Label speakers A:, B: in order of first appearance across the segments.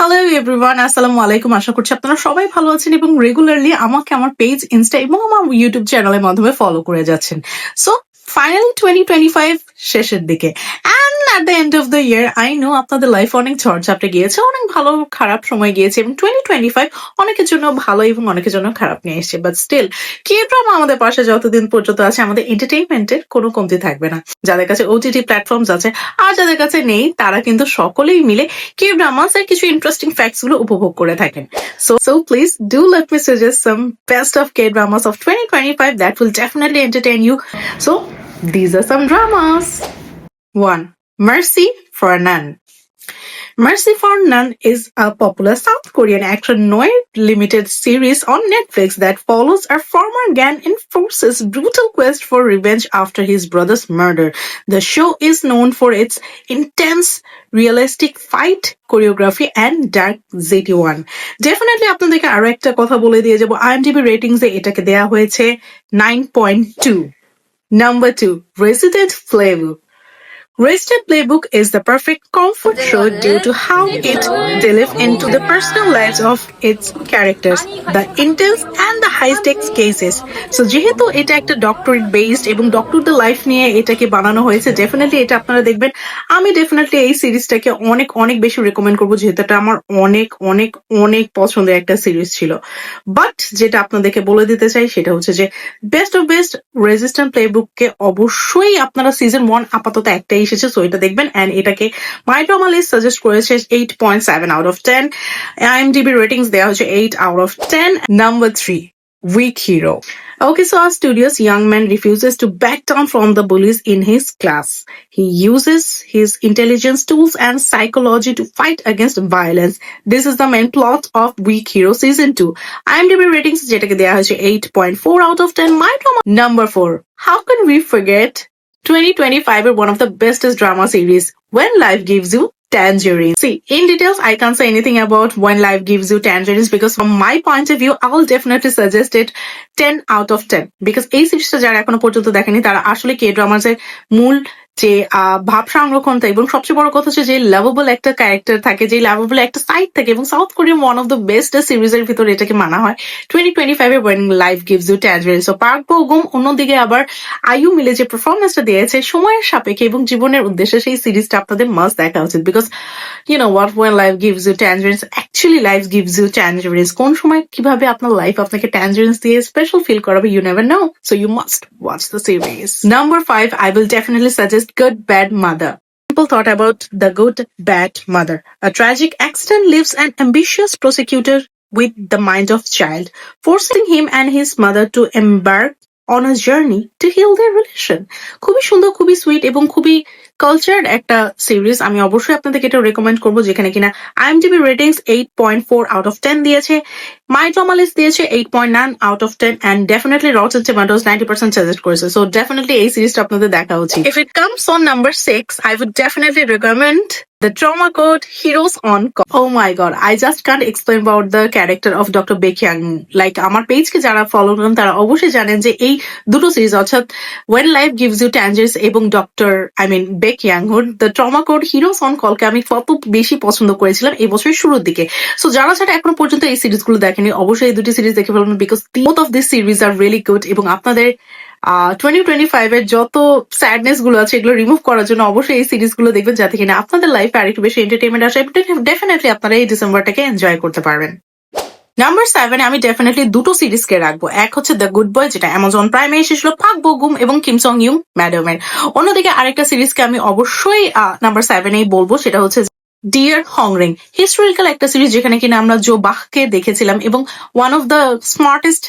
A: Hello everyone আসসালামু আলাইকুম আশা করছি আপনারা সবাই ভালো আছেন এবং রেগুলারলি আমাকে আমার পেজ ইনস্টা এবং আমার ইউটিউব চ্যানেলের মাধ্যমে ফলো করে যাচ্ছেন। So final twenty twenty five শেষের দিকে। At the end of the year I know আপনাদের লাইফ অনেক ঝড় ঝাপটে গিয়েছে, অনেক ভালো খারাপ সময় গিয়েছে, এবং টোয়েন্টি টোয়েন্টি ফাইভ অনেকের জন্য ভালো এবং অনেকের জন্য খারাপ নিয়ে এসেছে বাট স্টিল কে ড্রামা আমাদের পাশে যতদিন পর্যন্ত আছে, আমাদের এন্টারটেইনমেন্টের কোনো কমতি থাকবে না যাদের কাছে ওটিটি প্ল্যাটফর্মস আছে আর যাদের কাছে নেই, তারা কিন্তু সকলেই মিলে কে ড্রামাস এর কিছু ইন্টারেস্টিং ফ্যাক্টসগুলো উপভোগ করে থাকেন so so please do let me suggest some best of K dramas of twenty twenty five that will definitely entertain you so these are some dramas. 1. Mercy for None. Mercy for None is a popular South Korean action noir limited series on Netflix that follows a former gang enforcer's brutal quest for revenge after his brother's murder. The show is known for its intense, realistic fight choreography and dark zety one. Definitely আপনাদেরকে আরও একটা কথা বলে দিয়ে যাব IMDb ratings এটাকে দেয়া হয়েছে 9.2. Number 2. Resident Playbook. Resident Playbook is the perfect comfort show due to how it delves into the personal lives of its characters, the intense and the high stakes cases. So যেহেতু এটা একটা doctorate based এবং doctor ডক্টরদের life নিয়ে এটাকে বানানো হয়েছে definitely এটা আপনারা দেখবেন আমি ডেফিনেটলি এই সিরিজটাকে অনেক অনেক বেশি রেকমেন্ড করব যেহেতু এটা আমার অনেক অনেক অনেক পছন্দের একটা সিরিজ ছিল বাট যেটা আপনাদেরকে বলে দিতে চাই সেটা হচ্ছে যে বেস্ট অফ বেস্ট রেজিস্ট্যান্ট প্লেবুককে অবশ্যই আপনারা সিজন ওয়ান আপাতত একটাই এসেছে সো এটা দেখবেন অ্যান্ড এটাকে মাই ড্রামা লিস্ট সাজেস্ট করেছে eight point seven out of ten IMDb ratings দেওয়া হচ্ছে eight out of ten number three Weak hero. Okay, so our studious young man refuses to back down from the bullies in his class. He uses his intelligence tools and psychology to fight against violence. This is the main plot of Weak Hero Season 2. IMDb ratings যেটাকে দেওয়া হয়েছে 8.4 out of 10. My drama number 4. How can we forget 2025 is one of the bestest drama series when life gives you tangerines. See, in details, I can't say anything about when life gives you tangerines because from my point of view, I'll definitely suggest it 10 out of 10 because এই সিরিজটা যারা এখনও পর্যন্ত দেখেনি তারা আসলে কে ড্রামার এর মূল যে ভাব সংরক্ষণটা এবং সবচেয়ে বড় কথা হচ্ছে যে লাভেবল একটা ক্যারেক্টার থাকে, যে লাভেবল একটা সাইড থাকে এবং south Korean one of the best সিরিজের ভিতরে এটাকে মানা হয়। Twenty twenty five A when life gives you tangerines so Park Bogum অন্যদিকে আবার আয়ু মিলে যে পারফরমেন্সটা দিয়েছে, সময়ের সাপেক্ষে এবং জীবনের উদ্দেশ্যে সেই সিরিজটা আপনাদের মাস্ট দেখা উচিত। Because you know what when life gives you tangerines actually life gives you tangerines কোন সময় কীভাবে আপনার লাইফ আপনাকে ট্যাঞ্জারিন্স দিয়ে স্পেশাল ফিল করাবে you never know so you must watch the series number five I will definitely suggest good bad mother. People thought about the good, bad mother. A tragic accident leaves an ambitious prosecutor with the mind of child, forcing him and his mother to embark on a journey to heal their relation. খুবই সুন্দর খুবই sweet এবং খুবই cultured একটা series আমি অবশ্যই আপনাদেরকে এটা রেকমেন্ড করব যেখানে কিনা IMDb ratings eight point four out of ten দিয়েছে মাই ড্রামালিস দিয়েছে eight point nine out of ten and definitely rotten tomatoes ninety percent suggest করেছে সো ডেফিনেটলি এই সিরিজটা আপনাদের দেখা উচিত if it comes on number six I would definitely recommend The trauma code Heroes on Call. Oh my god, I just can't explain about the character of Dr. Baekhyang. Like আমার পেজকে যারা follow করেন তারা অবশ্যই জানেন যে এই দুটো series অর্থাৎ When Life Gives You Tangerines এবং doctor I mean Baek Kang Hyuk the trauma code heroes on কলকে আমি কত বেশি পছন্দ করেছিলাম এই বছরের শুরুর দিকে সো যারা যারা এখনও পর্যন্ত এই সিরিজগুলো দেখেনি অবশ্যই এই দুটি সিরিজ দেখে ফেলবেন because both of this series are really good এবং আপনাদের টোয়েন্টি টোয়েন্টি ফাইভ এর যত স্যাডনেসগুলো আছে, এগুলো রিমুভ করার জন্য অবশ্যই এই সিরিজগুলো দেখবেন, যাতে কিনা আপনাদের লাইফে আরেকটু বেশি এন্টারটেনমেন্ট আসে ডেফিনেটলি আপনারা এই ডিসেম্বরটাকে এনজয় করতে পারবেন। নাম্বার সেভেন আমি ডেফিনেটলি দুটো সিরিজকে রাখব। এক হচ্ছে দ্য গুড বয় যেটা অ্যামাজন প্রাইমে এসেছিল, পাক বগুম এবং কিমসং ইউ ম্যাডামের অন্যদিকে আরেকটা সিরিজকে আমি অবশ্যই নাম্বার সেভেনেই বলব, সেটা হচ্ছে ডিয়ার হংরিং হিস্টোরিক্যাল একটা সিরিজ যেখানে কিনা আমরা জো বাহকে দেখেছিলাম এবং one of the smartest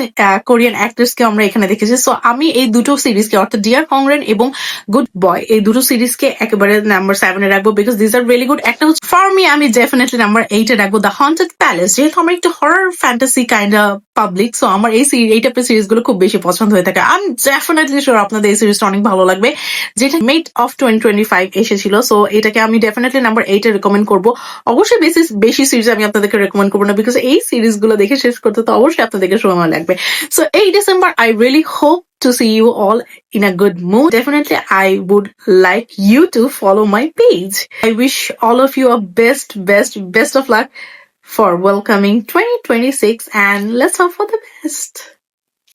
A: Korean অ্যাক্ট্রেসকে আমরা এখানে দেখেছি। সো আমি এই দুটো সিরিজকে অর্থাৎ ডিয়ার হংরেন এবং গুড বয় এই দুটো সিরিজকে একেবারে নাম্বার সেভেনে রাখব because this are really good একটা ফর মি আমি ডেফিনেটলি নাম্বার এইটে রাখব দ্য হন্টেড প্যালেস যেহেতু আমার একটু horror fantasy kind public so আমার এই এই টাইপের সিরিজগুলো খুব বেশি পছন্দ হয়ে থাকে। আই এম ডেফিনেটলি শিওর আপনাদের এই সিরিজটা অনেক ভালো লাগবে। যেটা মেট অফ টোয়েন্টি টোয়েন্টি ফাইভ এসেছিল সো এটাকে আমি ডেফিনেটলি নাম্বার এইটে রেকমেন্ড করব। অবশ্যই বেশি বেশি সিরিজ আমি আপনাদেরকে রেকমেন্ড করব না বিকজ এই সিরিজগুলো দেখে শেষ করতে তো অবশ্যই আপনাদেরকে সময় লাগবে। সো এই December I really hope to see you all in a good mood. Definitely, I would like you to follow my page. I wish all of you a best, best, best of luck for welcoming 2026 and let's hope for the best.